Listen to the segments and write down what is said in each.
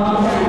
감사합니다.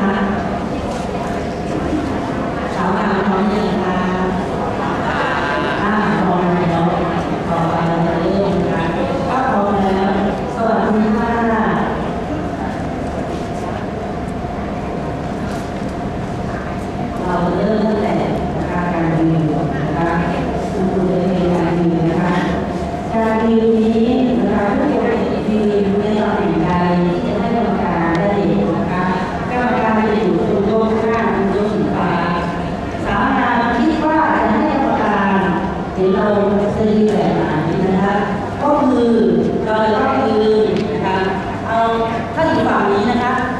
ฝั่งนี้นะคะ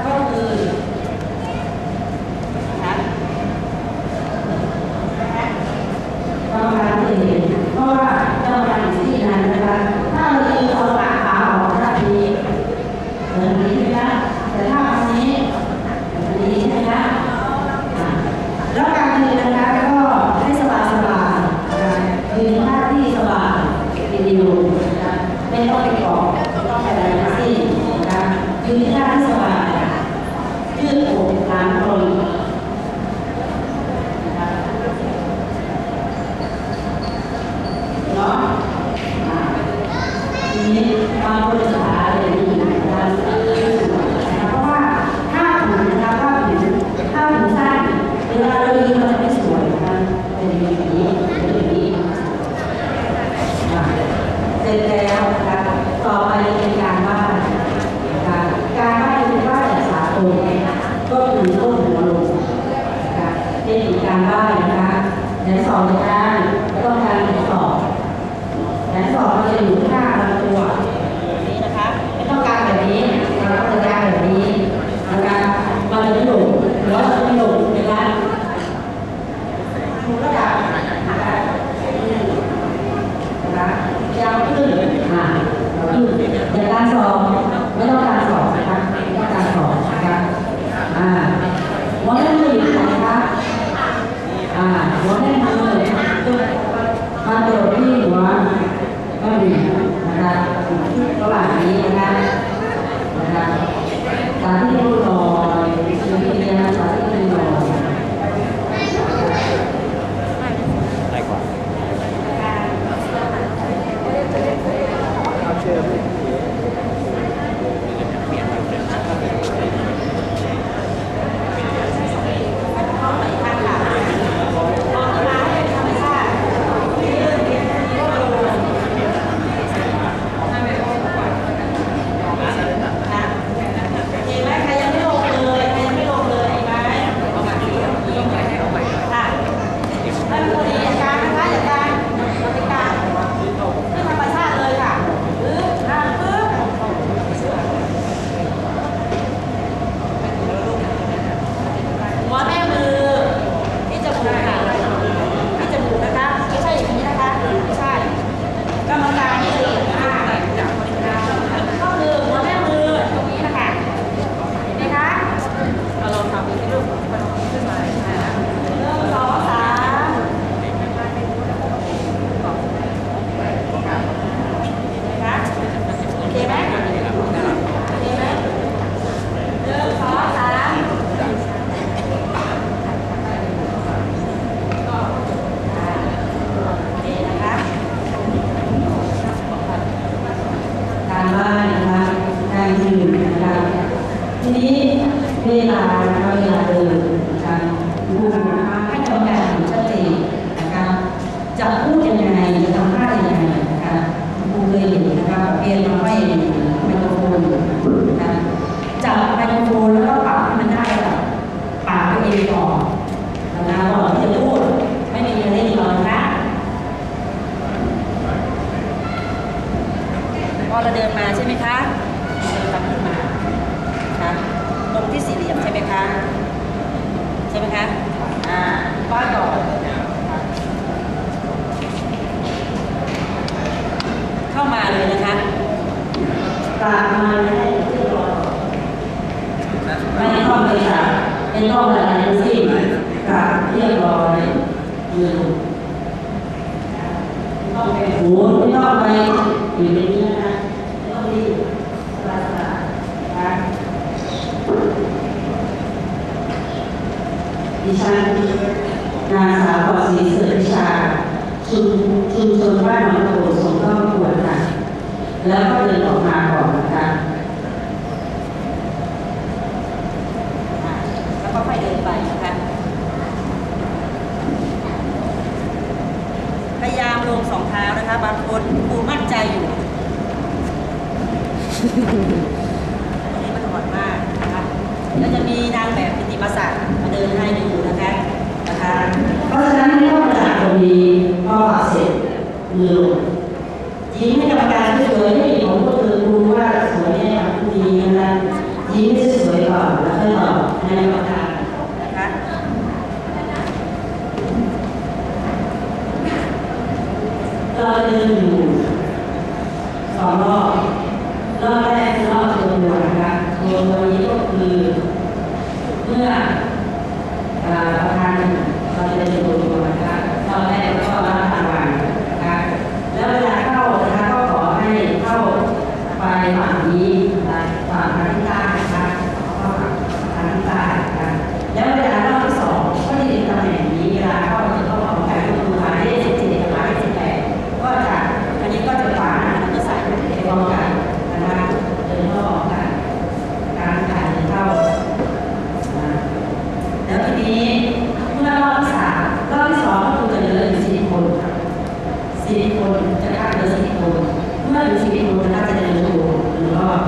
utilizar พอเราเดินมาใช่ไหมคะเดินตามขึ้นมาค่ะตรงที่สี่เหลี่ยมใช่ไหมคะใช่ไหมคะอ่าบ้าต่อเข้ามาเลยนะคะตามมาให้เรียกร้อไม่ต้องไปจับไม่ต้องอะไรทั้งสิ้นตามเรียบร้อยมือโอ้ไม่ต้องไปอยู่ในนี้ ดิฉันนางสาวกอศรีเสือวิชาชุมชุมชนบ้านหนองตะโกส่งเข้าประกวดค่ะ แล้วก็เดินออกมาก่อนนะคะแล้วก็ค่อยเดินไปนะคะพยายามลงสองเท้านะคะ บางคนครูมั่นใจอยู่ อันนี้มันอ่อนมากนะคะ แล้วจะมีนางแบบปิติมาศักดิ์มาเดินให้ดูนะคะนะคะเพราะฉะนั้นไม่ต้องจากตรงนี้พอเสร็จมือลงยิ้มให้กรรมการสวยให้ผมก็คือรู้ว่าสวยเนี่ยดีนะคะยิ้มให้สวยก่อนแล้วค่อยตอบให้กรรมการนะคะเราเดินอยู่สองรอบรอบแรกคือรอบตัวนะคะตัวตัวนี้ก็คือ เมื่ออ่าประธานเราจะเดินตัวตัวนะคะรอบแรกแล้วก็รับทางวันนะคะแล้วเวลาเข้านะคะก็ขอให้เข้าไปฝั่งนี้นะคะฝั่งทางทิศใต้นะคะเข้าฝั่งทางทิศใต้นะคะแล้วเวลารอบที่สองก็จะเป็นตำแหน่งนี้เวลาเข้าจะเข้าของการก็คือหมายเลขสิบเจ็ดกับหมายเลขสิบแปด ก็จะอันนี้ก็จะขวาแล้วก็ใส่ไปพร้อมกันนะคะเดินเข้าออกกันการถ่ายเดินเข้าอ่าแล้วทีนี้เมื่อรอบที่สามรอบที่สองก็คือจะเหลืออยู่สี่คนค่ะสี่คนจะคัดเหลือสี่คนเมื่อเหลือสี่คนนะคะจะเดินดูหนึ่งรอบ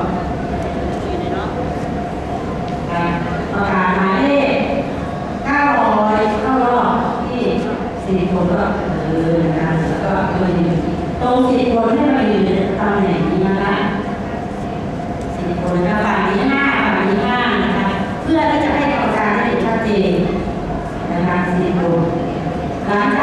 อยู่ในเนาะ การประกาศหมายเลขเก้าร้อยเข้ารอบที่สี่ คนก็เออนะคะแล้วก็มายืนตรงสี่คนให้มายืนในตำแหน่งนี้นะคะสี่คนนะคะฝั่งนี้ห้าฝั่งนี้ห้านะคะ เพื่อที่จะให้กรรมการได้เห็นชัดเจนนะคะสี่คนหลังจาก